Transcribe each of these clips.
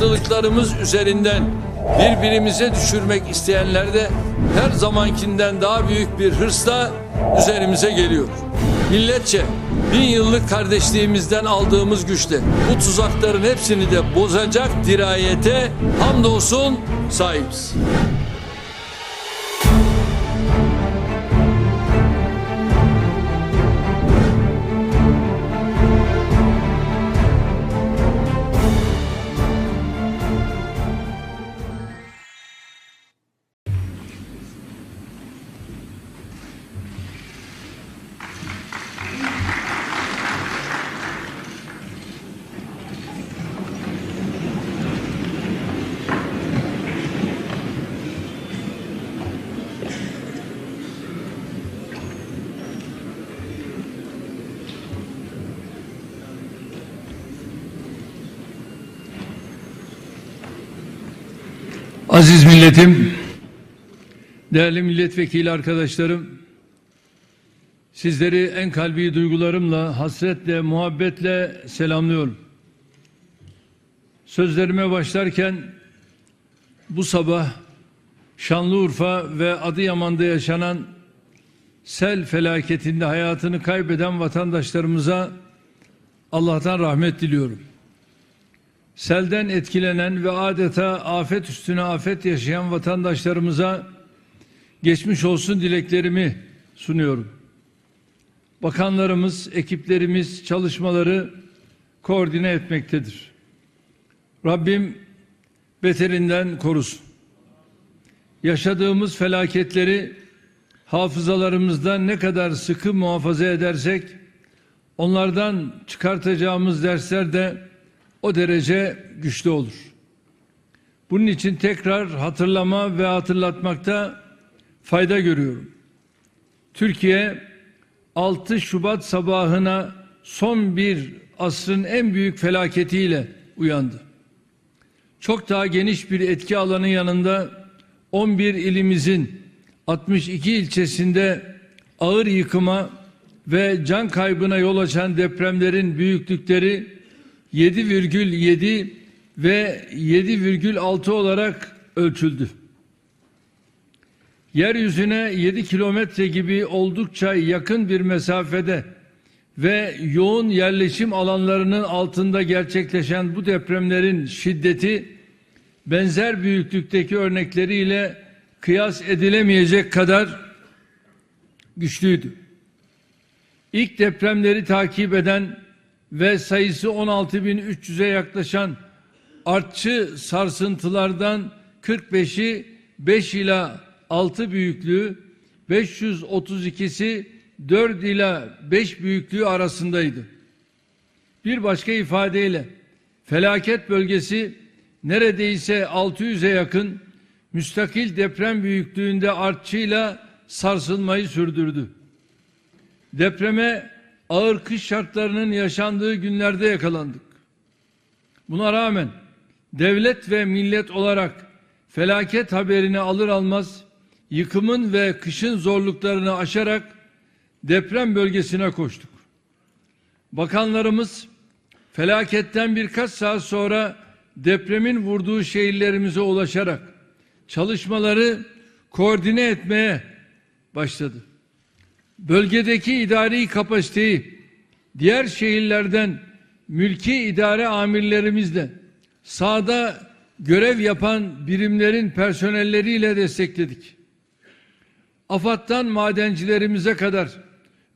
farklılıklarımız üzerinden birbirimize düşürmek isteyenler de her zamankinden daha büyük bir hırsla üzerimize geliyor. Milletçe bin yıllık kardeşliğimizden aldığımız güçle bu tuzakların hepsini de bozacak dirayete hamdolsun sahibiz. Aziz milletim, değerli milletvekili arkadaşlarım, sizleri en kalbi duygularımla, hasretle, muhabbetle selamlıyorum. Sözlerime başlarken bu sabah Şanlıurfa ve Adıyaman'da yaşanan sel felaketinde hayatını kaybeden vatandaşlarımıza Allah'tan rahmet diliyorum. Selden etkilenen ve adeta afet üstüne afet yaşayan vatandaşlarımıza geçmiş olsun dileklerimi sunuyorum. Bakanlarımız, ekiplerimiz çalışmaları koordine etmektedir. Rabbim beterinden korusun. Yaşadığımız felaketleri hafızalarımızda ne kadar sıkı muhafaza edersek onlardan çıkartacağımız dersler de o derece güçlü olur. Bunun için tekrar hatırlama ve hatırlatmakta fayda görüyorum. Türkiye 6 Şubat sabahına son bir asrın en büyük felaketiyle uyandı. Çok daha geniş bir etki alanı yanında 11 ilimizin 62 ilçesinde ağır yıkıma ve can kaybına yol açan depremlerin büyüklükleri 7,7 ve 7,6 olarak ölçüldü. Yeryüzüne 7 kilometre gibi oldukça yakın bir mesafede ve yoğun yerleşim alanlarının altında gerçekleşen bu depremlerin şiddeti benzer büyüklükteki örnekleriyle kıyas edilemeyecek kadar güçlüydü. İlk depremleri takip eden ve sayısı 16.300'e yaklaşan artçı sarsıntılardan 45'i 5 ila 6 büyüklüğü, 532'si 4 ila 5 büyüklüğü arasındaydı. Bir başka ifadeyle felaket bölgesi neredeyse 600'e yakın müstakil deprem büyüklüğünde artçıyla sarsılmayı sürdürdü. Depreme ağır kış şartlarının yaşandığı günlerde yakalandık. Buna rağmen devlet ve millet olarak felaket haberini alır almaz yıkımın ve kışın zorluklarını aşarak deprem bölgesine koştuk. Bakanlarımız felaketten birkaç saat sonra depremin vurduğu şehirlerimize ulaşarak çalışmaları koordine etmeye başladı bölgedeki idari kapasiteyi diğer şehirlerden mülki idare amirlerimizle sahada görev yapan birimlerin personelleriyle destekledik. AFAD'dan madencilerimize kadar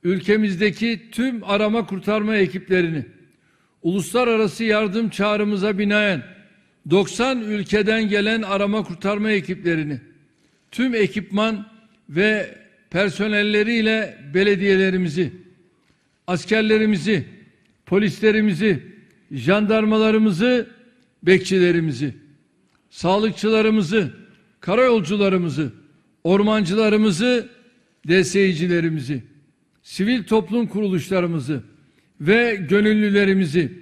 ülkemizdeki tüm arama kurtarma ekiplerini uluslararası yardım çağrımıza binaen 90 ülkeden gelen arama kurtarma ekiplerini tüm ekipman ve personelleriyle belediyelerimizi, askerlerimizi, polislerimizi, jandarmalarımızı, bekçilerimizi, sağlıkçılarımızı, karayolcularımızı, ormancılarımızı, DSİ'cilerimizi, sivil toplum kuruluşlarımızı ve gönüllülerimizi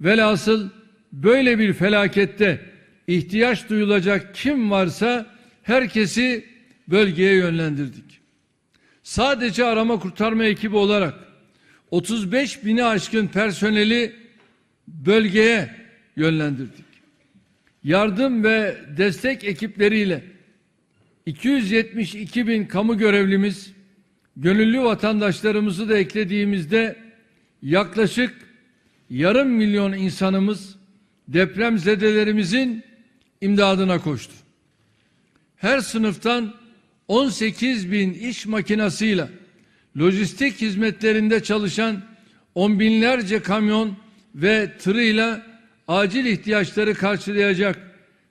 velhasıl böyle bir felakette ihtiyaç duyulacak kim varsa herkesi bölgeye yönlendirdik sadece arama kurtarma ekibi olarak 35 bini aşkın personeli bölgeye yönlendirdik. yardım ve destek ekipleriyle 272 bin kamu görevlimiz, gönüllü vatandaşlarımızı da eklediğimizde yaklaşık yarım milyon insanımız depremzedelerimizin imdadına koştu. Her sınıftan 18 bin iş makinasıyla lojistik hizmetlerinde çalışan on binlerce kamyon ve tırıyla acil ihtiyaçları karşılayacak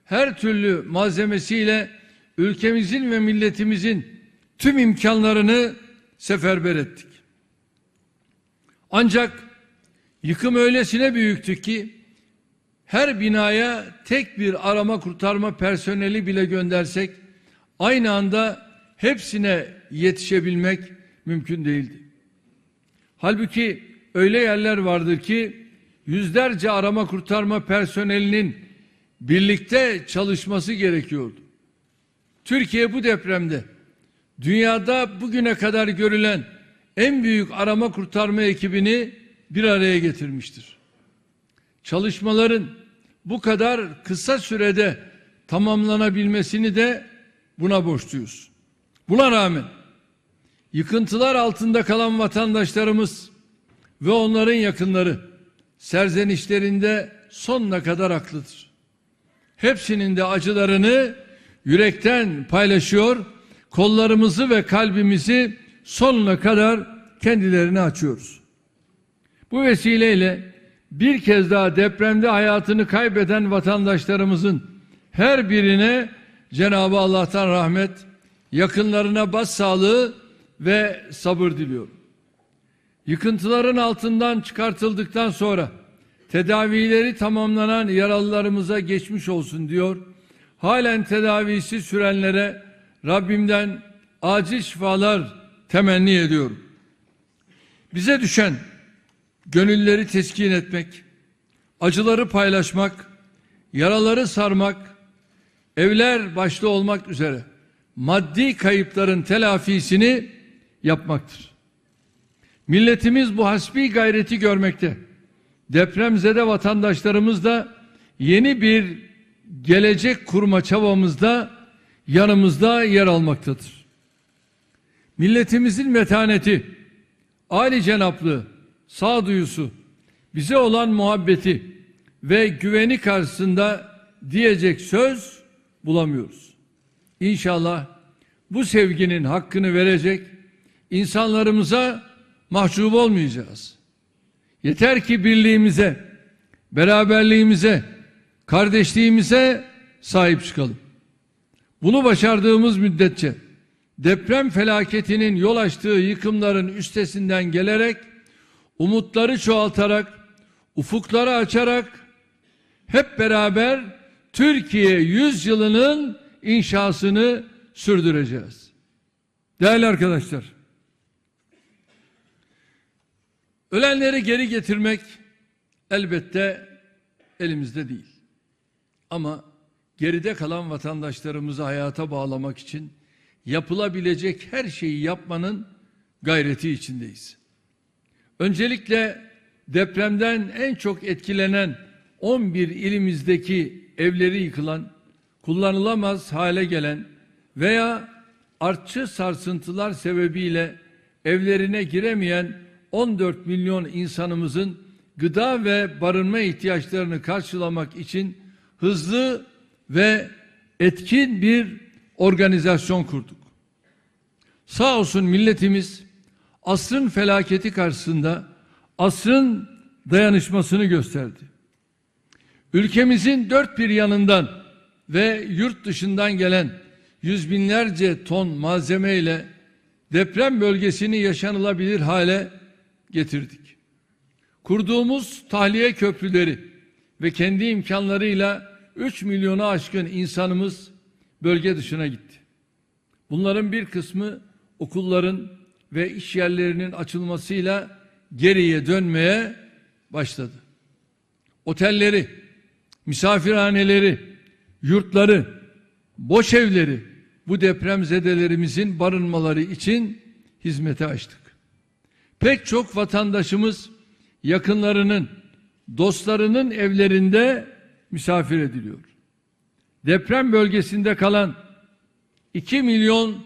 her türlü malzemesiyle ülkemizin ve milletimizin tüm imkanlarını seferber ettik. Ancak yıkım öylesine büyüktü ki her binaya tek bir arama kurtarma personeli bile göndersek aynı anda hepsine yetişebilmek mümkün değildi. Halbuki öyle yerler vardır ki yüzlerce arama kurtarma personelinin birlikte çalışması gerekiyordu. Türkiye bu depremde dünyada bugüne kadar görülen en büyük arama kurtarma ekibini bir araya getirmiştir. Çalışmaların bu kadar kısa sürede tamamlanabilmesini de buna borçluyuz. Buna rağmen yıkıntılar altında kalan vatandaşlarımız ve onların yakınları serzenişlerinde sonuna kadar haklıdır. Hepsinin de acılarını yürekten paylaşıyor, kollarımızı ve kalbimizi sonuna kadar kendilerine açıyoruz. Bu vesileyle bir kez daha depremde hayatını kaybeden vatandaşlarımızın her birine Cenab-ı Allah'tan rahmet, yakınlarına başsağlığı ve sabır diliyorum. Yıkıntıların altından çıkartıldıktan sonra tedavileri tamamlanan yaralılarımıza geçmiş olsun diyor. Halen tedavisi sürenlere Rabbimden acil şifalar temenni ediyorum. Bize düşen gönülleri teskin etmek, acıları paylaşmak, yaraları sarmak, evler başta olmak üzere maddi kayıpların telafisini yapmaktır. Milletimiz bu hasbi gayreti görmekte. Depremzede vatandaşlarımız da yeni bir gelecek kurma çabamızda yanımızda yer almaktadır. Milletimizin metaneti, âli cenaplığı, sağduyusu, bize olan muhabbeti ve güveni karşısında diyecek söz bulamıyoruz. İnşallah bu sevginin hakkını verecek insanlarımıza mahcup olmayacağız. Yeter ki birliğimize, beraberliğimize, kardeşliğimize sahip çıkalım. Bunu başardığımız müddetçe deprem felaketinin yol açtığı yıkımların üstesinden gelerek umutları çoğaltarak, ufukları açarak hep beraber Türkiye yüzyılının inşasını sürdüreceğiz. Değerli arkadaşlar, ölenleri geri getirmek elbette elimizde değil. Ama geride kalan vatandaşlarımızı hayata bağlamak için yapılabilecek her şeyi yapmanın gayreti içindeyiz. Öncelikle depremden en çok etkilenen 11 ilimizdeki evleri yıkılan, kullanılamaz hale gelen veya artçı sarsıntılar sebebiyle evlerine giremeyen 14 milyon insanımızın gıda ve barınma ihtiyaçlarını karşılamak için hızlı ve etkin bir organizasyon kurduk. Sağ olsun milletimiz asrın felaketi karşısında asrın dayanışmasını gösterdi. Ülkemizin dört bir yanından ve yurt dışından gelen yüz binlerce ton malzeme ile deprem bölgesini yaşanılabilir hale getirdik. Kurduğumuz tahliye köprüleri ve kendi imkanlarıyla 3 milyonu aşkın insanımız bölge dışına gitti. Bunların bir kısmı okulların ve iş yerlerinin açılmasıyla geriye dönmeye başladı. Otelleri, misafirhaneleri, yurtları, boş evleri bu depremzedelerimizin barınmaları için hizmete açtık. Pek çok vatandaşımız yakınlarının, dostlarının evlerinde misafir ediliyor. deprem bölgesinde kalan 2 milyon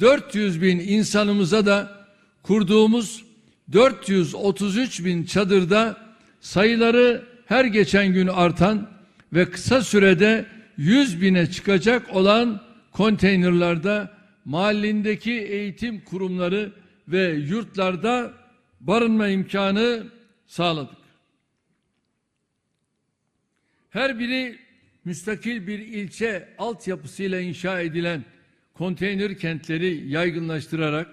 400 bin insanımıza da kurduğumuz 433 bin çadırda sayıları her geçen gün artan ve kısa sürede 100 bine çıkacak olan konteynerlarda mahallindeki eğitim kurumları ve yurtlarda barınma imkanı sağladık. Her biri müstakil bir ilçe altyapısıyla inşa edilen konteyner kentleri yaygınlaştırarak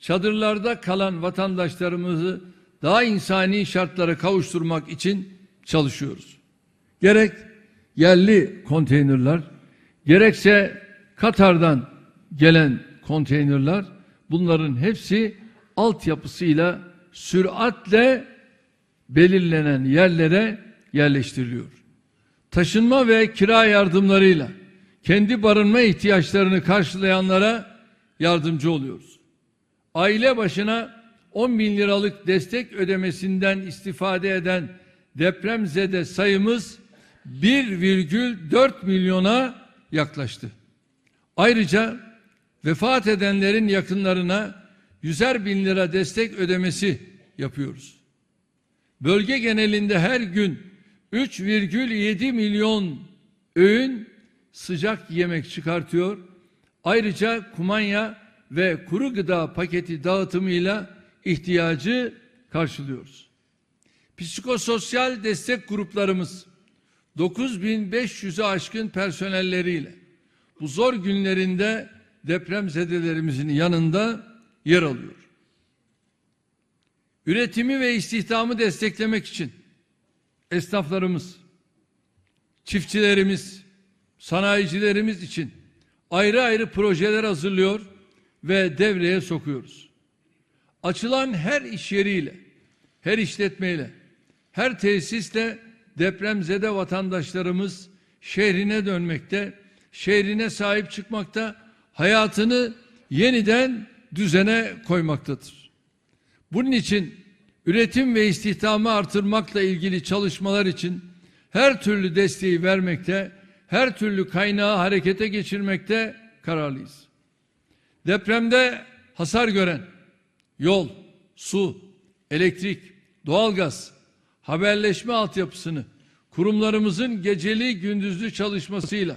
çadırlarda kalan vatandaşlarımızı daha insani şartlara kavuşturmak için çalışıyoruz. Gerek yerli konteynerler, gerekse Katar'dan gelen konteynerler bunların hepsi altyapısıyla süratle belirlenen yerlere yerleştiriliyor. Taşınma ve kira yardımlarıyla kendi barınma ihtiyaçlarını karşılayanlara yardımcı oluyoruz. Aile başına 10 bin liralık destek ödemesinden istifade eden depremzede sayımız 1,4 milyona yaklaştı. Ayrıca vefat edenlerin yakınlarına yüzer bin lira destek ödemesi yapıyoruz. Bölge genelinde her gün 3,7 milyon öğün sıcak yemek çıkartıyor. Ayrıca kumanya ve kuru gıda paketi dağıtımıyla ihtiyacı karşılıyoruz. Psikososyal destek gruplarımız 9500'ü aşkın personelleriyle bu zor günlerinde depremzedelerimizin yanında yer alıyor. Üretimi ve istihdamı desteklemek için esnaflarımız, çiftçilerimiz, sanayicilerimiz için ayrı ayrı projeler hazırlıyor ve devreye sokuyoruz. Açılan her iş yeriyle, her işletmeyle, her tesisle depremzede vatandaşlarımız şehrine dönmekte, şehrine sahip çıkmakta, hayatını yeniden düzene koymaktadır. Bunun için üretim ve istihdamı artırmakla ilgili çalışmalar için her türlü desteği vermekte, her türlü kaynağı harekete geçirmekte kararlıyız. Depremde hasar gören yol, su, elektrik, doğalgaz, haberleşme altyapısını kurumlarımızın geceli gündüzlü çalışmasıyla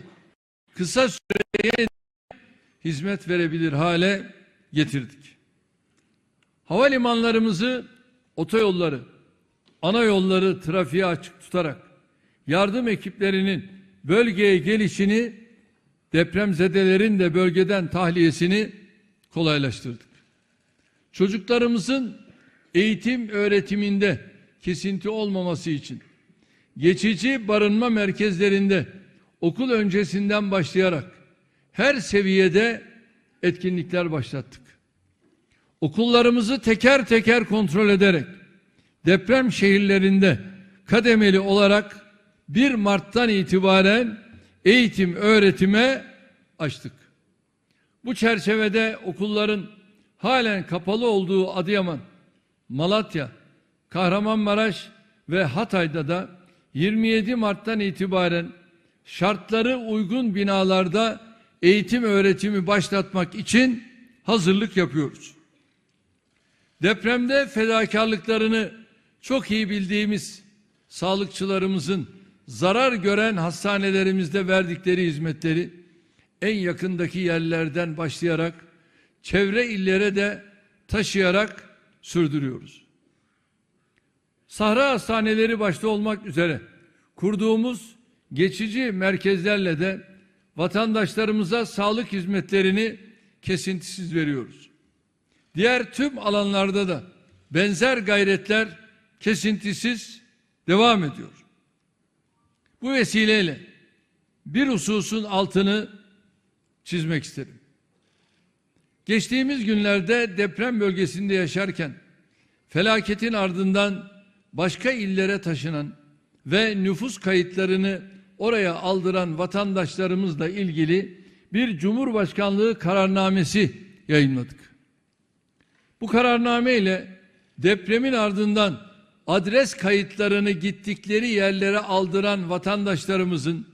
kısa süreye hizmet verebilir hale getirdik. Havalimanlarımızı, otoyolları, ana yolları trafiğe açık tutarak yardım ekiplerinin bölgeye gelişini depremzedelerin de bölgeden tahliyesini kolaylaştırdık. Çocuklarımızın eğitim öğretiminde kesinti olmaması için geçici barınma merkezlerinde okul öncesinden başlayarak her seviyede etkinlikler başlattık. Okullarımızı teker teker kontrol ederek deprem şehirlerinde kademeli olarak 1 Mart'tan itibaren eğitim öğretime açtık. Bu çerçevede okulların halen kapalı olduğu Adıyaman, Malatya, Kahramanmaraş ve Hatay'da da 27 Mart'tan itibaren şartları uygun binalarda eğitim öğretimi başlatmak için hazırlık yapıyoruz. Depremde fedakarlıklarını çok iyi bildiğimiz sağlıkçılarımızın zarar gören hastanelerimizde verdikleri hizmetleri en yakındaki yerlerden başlayarak çevre illere de taşıyarak sürdürüyoruz. Sahra hastaneleri başta olmak üzere kurduğumuz geçici merkezlerle de vatandaşlarımıza sağlık hizmetlerini kesintisiz veriyoruz. Diğer tüm alanlarda da benzer gayretler kesintisiz devam ediyor. Bu vesileyle bir hususun altını çizmek isterim. Geçtiğimiz günlerde deprem bölgesinde yaşarken felaketin ardından başka illere taşınan ve nüfus kayıtlarını oraya aldıran vatandaşlarımızla ilgili bir Cumhurbaşkanlığı kararnamesi yayınladık. Bu kararname ile depremin ardından adres kayıtlarını gittikleri yerlere aldıran vatandaşlarımızın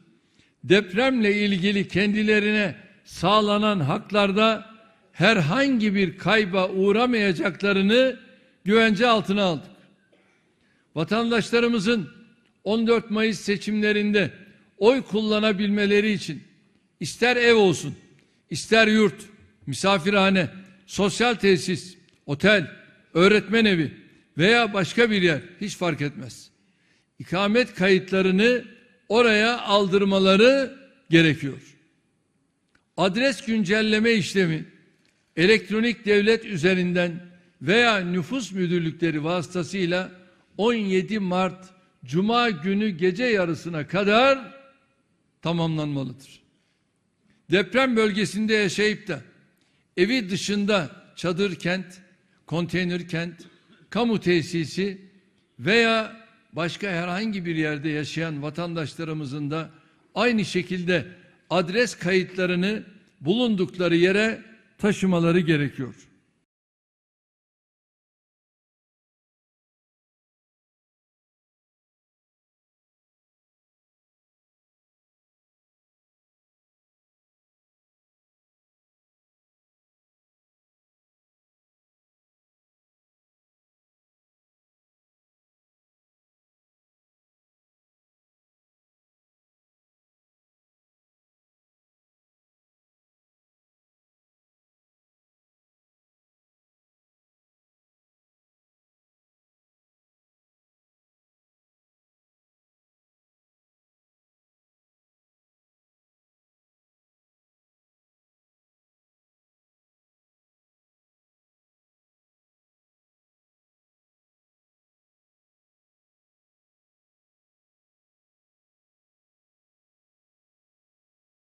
depremle ilgili kendilerine sağlanan haklarda herhangi bir kayba uğramayacaklarını güvence altına aldık. Vatandaşlarımızın 14 Mayıs seçimlerinde oy kullanabilmeleri için ister ev olsun, ister yurt, misafirhane, sosyal tesis, otel, öğretmen evi veya başka bir yer hiç fark etmez. İkamet kayıtlarını oraya aldırmaları gerekiyor. Adres güncelleme işlemi elektronik devlet üzerinden veya nüfus müdürlükleri vasıtasıyla 17 Mart Cuma günü gece yarısına kadar tamamlanmalıdır. Deprem bölgesinde yaşayıp da evi dışında çadır kent, konteyner kent, kamu tesisi veya başka herhangi bir yerde yaşayan vatandaşlarımızın da aynı şekilde adres kayıtlarını bulundukları yere taşımaları gerekiyor.